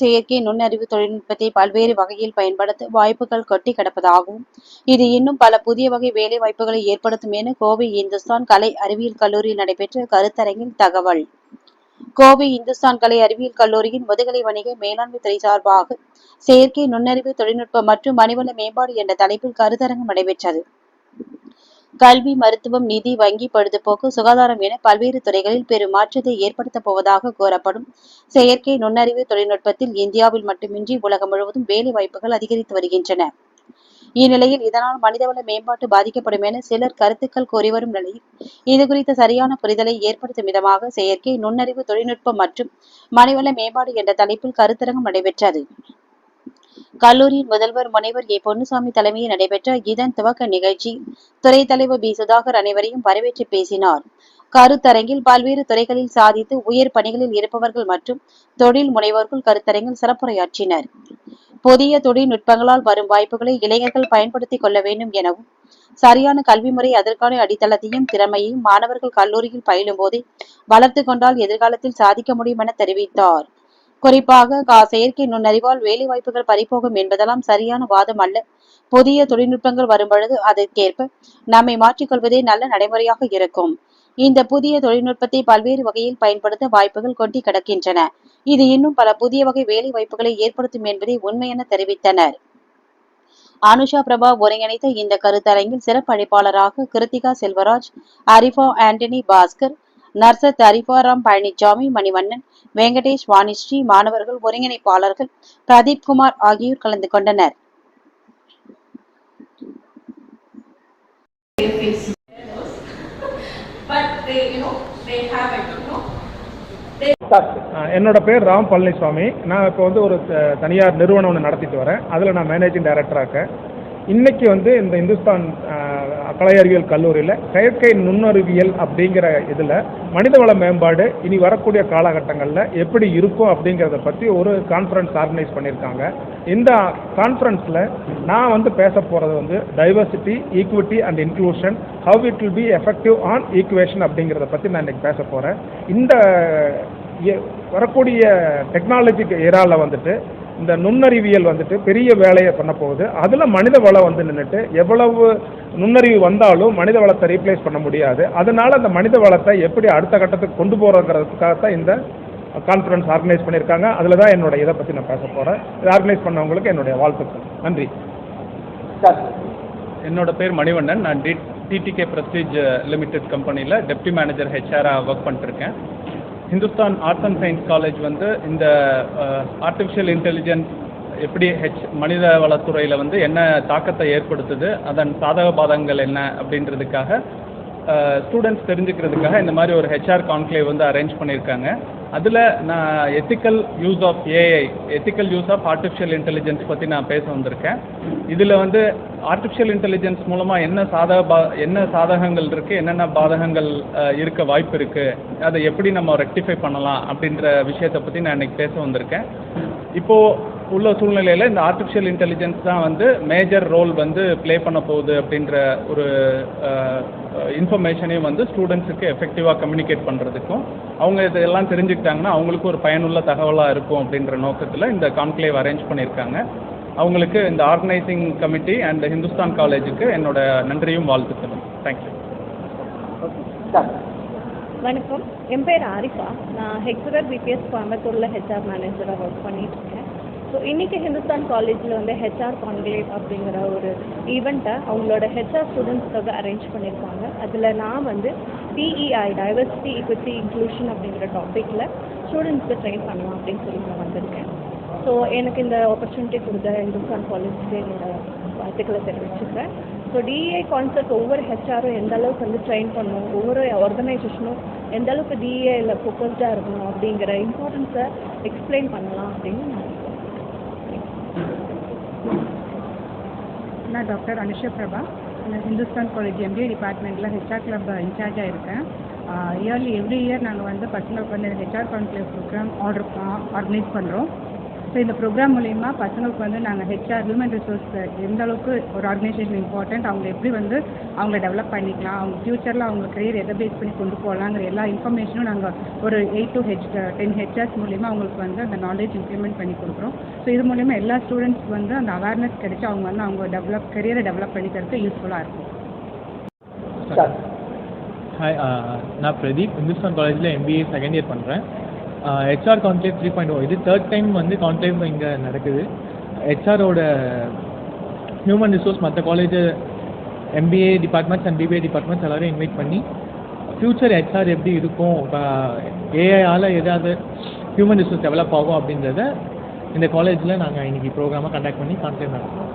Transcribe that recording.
செயற்கை நுண்ணறிவு தொழில்நுட்பத்தை பல்வேறு வகையில் பயன்படுத்த வாய்ப்புகள் கொட்டி கிடப்பதாகவும் இது இன்னும் பல புதிய வகை வேலை வாய்ப்புகளை ஏற்படுத்தும் என கோவை இந்துஸ்தான் கலை அறிவியல் கல்லூரியில் நடைபெற்ற கருத்தரங்கில் தகவல். கோவை இந்துஸ்தான் கலை அறிவியல் கல்லூரியின் முதுகலை வணிக மேலாண்மை துறை சார்பாக செயற்கை நுண்ணறிவு தொழில்நுட்பம் மற்றும் மனிதவள மேம்பாடு என்ற தலைப்பில் கருத்தரங்கம் நடைபெற்றது. கல்வி மருத்துவம் நிதி வங்கி பொழுதுபோக்கு சுகாதாரம் என பல்வேறு துறைகளில் பெரும் மாற்றத்தை ஏற்படுத்தப் போவதாக கூறப்படும். செயற்கை நுண்ணறிவு தொழில்நுட்பத்தில் இந்தியாவில் மட்டுமின்றி உலகம் முழுவதும் வேலை வாய்ப்புகள் அதிகரித்து வருகின்றன. இந்நிலையில் இதனால் மனிதவள மேம்பாட்டு பாதிக்கப்படும் என சிலர் கருத்துக்கள் கூறி வரும் நிலையில் இது குறித்த சரியான புரிதலை ஏற்படுத்தும் விதமாக செயற்கை நுண்ணறிவு தொழில்நுட்பம் மற்றும் மனிதவள மேம்பாடு என்ற தலைப்பில் கருத்தரங்கம் நடைபெற்றது. கல்லூரியின் முதல்வர் முனைவர் ஏ. பொன்னுசாமி தலைமையில் நடைபெற்ற இதன் துவக்க நிகழ்ச்சி துறை தலைவர் பி. சுதாகர் அனைவரையும் வரவேற்று பேசினார். கருத்தரங்கில் பல்வேறு துறைகளில் சாதித்து உயர் பணிகளில் இருப்பவர்கள் மற்றும் தொழில் முனைவோர்கள் கருத்தரங்கில் சிறப்புரையாற்றினர். புதிய தொழில்நுட்பங்களால் வரும் வாய்ப்புகளை இளைஞர்கள் பயன்படுத்திக் கொள்ள வேண்டும் எனவும் சரியான கல்வி முறை அதற்கான அடித்தளத்தையும் திறமையையும் மாணவர்கள் கல்லூரியில் பயிலும் போதே வளர்த்து கொண்டால் எதிர்காலத்தில் சாதிக்க முடியும் என தெரிவித்தார். குறிப்பாக செயற்கை நுண்ணறிவால் வேலை வாய்ப்புகள் பறிபோகும் என்பதெல்லாம் சரியான வாதம் அல்ல. புதிய தொழில்நுட்பங்கள் வரும்பொழுது அதற்கேற்ப நம்மை மாற்றிக்கொள்வதே நல்ல நடைமுறையாக இருக்கும். இந்த புதிய தொழில்நுட்பத்தை பல்வேறு வகையில் பயன்படுத்த வாய்ப்புகள் கொட்டி கிடக்கின்றன. இது இன்னும் பல புதிய வகை வேலை வாய்ப்புகளை ஏற்படுத்தும் என்பதை உண்மையென தெரிவித்தனர். அனுஷா பிரபா ஒருங்கிணைத்த இந்த கருத்தரங்கில் சிறப்பு அழைப்பாளராக கிருத்திகா செல்வராஜ் அரிஃபா ஆண்டனி பாஸ்கர் நர்சத் ஹரிபாராம் பழனிசாமி மணிவண்ணன் வெங்கடேஷ் வாணிஸ்ரீ மாணவர்கள் ஒருங்கிணைப்பாளர்கள் பிரதீப் குமார் ஆகியோர் கலந்து கொண்டனர். என்னோட பேர் ராம் பழனிசாமி நான் இப்போ வந்து ஒரு த- தனியார் நிறுவனம் ஒன்று நடத்திட்டு வரேன். அதில் நான் மேனேஜிங் டைரக்டராக இருக்கேன். இன்னைக்கு வந்து இந்த இந்துஸ்தான் கலை அறிவியல் கல்லூரியில் செயற்கை நுண்ணறிவியல் அப்படிங்கிற இதில் மனிதவள மேம்பாடு இனி வரக்கூடிய காலகட்டங்களில் எப்படி இருக்கும் அப்படிங்கிறத பற்றி ஒரு கான்ஃபரன்ஸ் ஆர்கனைஸ் பண்ணியிருக்காங்க. இந்த கான்ஃபரன்ஸில் நான் வந்து பேச போகிறது வந்து diversity equity and inclusion how it will be effective on equation அப்படிங்கிறத பற்றி நான் இன்றைக்கி பேச போகிறேன் இந்த எ- வரக்கூடிய டெக்னாலஜிக்கு ஏரால வந்துட்டு இந்த நுண்ணறிவியல் வந்துட்டு பெரிய வேலையை பண்ண போகுது. அதில் மனித வளம் வந்து நின்றுட்டு எவ்வளவு நுண்ணறிவு வந்தாலும் மனித வளத்தை ரீப்ளேஸ் பண்ண முடியாது. அதனால அந்த மனித வளத்தை எப்படி அடுத்த கட்டத்துக்கு கொண்டு போகிறோங்கிறதுக்காகத்தான் இந்த கான்ஃபரன்ஸ் ஆர்கனைஸ் பண்ணியிருக்காங்க. அதில் தான் என்னோட இதை பற்றி நான் பேச போகிறேன் இதை ஆர்கனைஸ் பண்ணவங்களுக்கு என்னுடைய வாழ்த்துக்கள். நன்றி. என்னோட பேர் மணிவண்ணன். நான் டி டிடிகே பிரஸ்டீஜ் லிமிடெட் கம்பெனியில் டெப்டி மேனேஜர் ஹெச்ஆராக ஒர்க் பண்ணிட்டுருக்கேன் Hindustan arts and science college வந்து இந்த ஆர்டிஃபிஷியல் இன்டெலிஜென்ஸ் எப்படி ஹெச் மனித வளத்துறையில் வந்து என்ன தாக்கத்தை ஏற்படுத்துது அதன் சாதக பாதகங்கள் என்ன அப்படின்றதுக்காக ஸ்டூடெண்ட்ஸ் தெரிஞ்சுக்கிறதுக்காக இந்த மாதிரி ஒரு ஹெச்ஆர் கான்க்ளேவ் வந்து அரேஞ்ச் பண்ணியிருக்காங்க. அதில் நான் ethical use of AI ethical use of artificial intelligence பற்றி நான் பேச வந்திருக்கேன். இதில் வந்து ஆர்டிஃபிஷியல் இன்டெலிஜென்ஸ் மூலமாக என்ன சாதக பா என்ன சாதகங்கள் இருக்குது என்னென்ன பாதகங்கள் இருக்க வாய்ப்பு இருக்குது அதை எப்படி நம்ம ரெக்டிஃபை பண்ணலாம் அப்படின்ற விஷயத்தை பற்றி நான் இன்றைக்கி பேச வந்திருக்கேன். இப்போது உள்ள சூழ்நிலையில் இந்த ஆர்டிஃபிஷியல் இன்டெலிஜென்ஸ் தான் வந்து மேஜர் ரோல் வந்து ப்ளே பண்ண போகுது அப்படின்ற ஒரு இன்ஃபர்மேஷனையும் வந்து ஸ்டூடெண்ட்ஸுக்கு எஃபெக்டிவாக கம்யூனிகேட் பண்ணுறதுக்கும் அவங்க இதெல்லாம் தெரிஞ்சுக்கிட்டாங்கன்னா அவங்களுக்கு ஒரு பயனுள்ள தகவலாக இருக்கும் அப்படின்ற நோக்கத்தில் இந்த கான்க்ளேவ் அரேஞ்ச் பண்ணியிருக்காங்க. அவங்களுக்கு இந்த ஆர்கனைசிங் கமிட்டி அண்ட் ஹிந்துஸ்தான் காலேஜுக்கு என்னோட நன்றியும் வாழ்த்துக்களும். தேங்க்யூ வணக்கம். என் பேர் ஆரிஃபா. நான் ஹெக்ஸகர் பிபிஎஸ் கோயம்புத்தூரில் ஹெச்ஆர் மேனேஜராக ஒர்க் பண்ணிட்டு இருக்கேன். ஸோ இன்றைக்கி ஹிந்துஸ்தான் காலேஜில் வந்து ஹெச்ஆர் கான்க்ளேவ் அப்படிங்கிற ஒரு ஈவெண்ட்டை அவங்களோட ஹெச்ஆர் ஸ்டூடெண்ட்ஸ்க்காக அரேஞ்ச் பண்ணியிருக்காங்க. அதில் நான் வந்து டிஇஐ டைவர்சிட்டி ஈக்விட்டி இன்க்ளூஷன் அப்படிங்கிற டாப்பிக்கில் ஸ்டூடெண்ட்ஸ்க்கு ட்ரெயின் பண்ணலாம் அப்படின்னு சொல்லி நான் வந்திருக்கேன். ஸோ எனக்கு இந்த ஆப்பர்ச்சுனிட்டி கொடுத்த ஹிந்துஸ்தான் காலேஜ்க்கு என்னோட வாழ்த்துக்களை தெரிவிச்சுக்கிறேன். ஸோ டிஏ கான்செப்ட் ஒவ்வொரு ஹெச்ஆரும் எந்த அளவுக்கு வந்து ட்ரெயின் பண்ணணும் ஒவ்வொரு ஆர்கனைசேஷனும் எந்த அளவுக்கு டிஏல ஃபோக்கஸ்டாக இருக்கணும் அப்படிங்கிற இம்பார்ட்டன்ஸை எக்ஸ்பிளைன் பண்ணலாம் அப்படின்னு நான் நான் டாக்டர் அனுஷா பிரபா. நான் ஹிந்துஸ்தான் காலேஜ் எம்பிஏ டிபார்ட்மெண்ட்டில் ஹெச்ஆர் கிளப் இன்சார்ஜாக இருக்கேன் இயர்லி எவ்ரி இயர் நாங்கள் வந்து பசங்களுக்கு வந்து HR conclave program order organise பண்ணுறோம் ஸோ இந்த ப்ரோக்ராம் மூலயமா பசங்களுக்கு வந்து நாங்கள் ஹெச்ஆர் ஹியூமன் ரிசோர்ஸ் எந்த அளவுக்கு ஒரு ஆர்கனைசேஷன் இம்பார்ட்டன்ட் அவங்க எப்படி வந்து அவங்க டெவலப் பண்ணிக்கலாம் அவங்க ஃப்யூச்சரில் அவங்க கரியர் எதை பேஸ் பண்ணி கொண்டு போகலாங்கிற எல்லா இன்ஃபர்மேஷனும் நாங்கள் ஒரு eight to H ten HRs மூலிமா அவங்களுக்கு வந்து அந்த நாலேஜ் இம்ப்ளிமெண்ட் பண்ணி கொடுக்குறோம். ஸோ இது மூலயமா எல்லா ஸ்டூடெண்ட்ஸ்க்கு வந்து அந்த அவேர்னஸ் கிடைச்சி அவங்க வந்து அவங்க டெவலப் கரியரை டெவலப் பண்ணிக்கிறதுக்கு யூஸ்ஃபுல்லாக இருக்கும். ஹாய் uh, நான் பிரதீப் இந்துஸ்தான் காலேஜில் எம்பிஏ செகண்ட் இயர் பண்ணுறேன் HR conclave three point O இது தேர்ட் டைம் வந்து கான்க்ளேவ் இங்கே நடக்குது. ஹெச்ஆரோட ஹியூமன் ரிசோர்ஸ் மற்ற college MBA departments and BBA departments எல்லோரும் இன்வைட் பண்ணி ஃப்யூச்சர் ஹெச்ஆர் எப்படி இருக்கும் இப்போ ஏஐயால் ஏதாவது ஹியூமன் ரிசோர்ஸ் டெவலப் ஆகும் அப்படின்றத இந்த காலேஜில் நாங்கள் இன்றைக்கி ப்ரோக்ராமாக கண்டக்ட் பண்ணி கான்க்ளேவ் நடத்துகிறோம்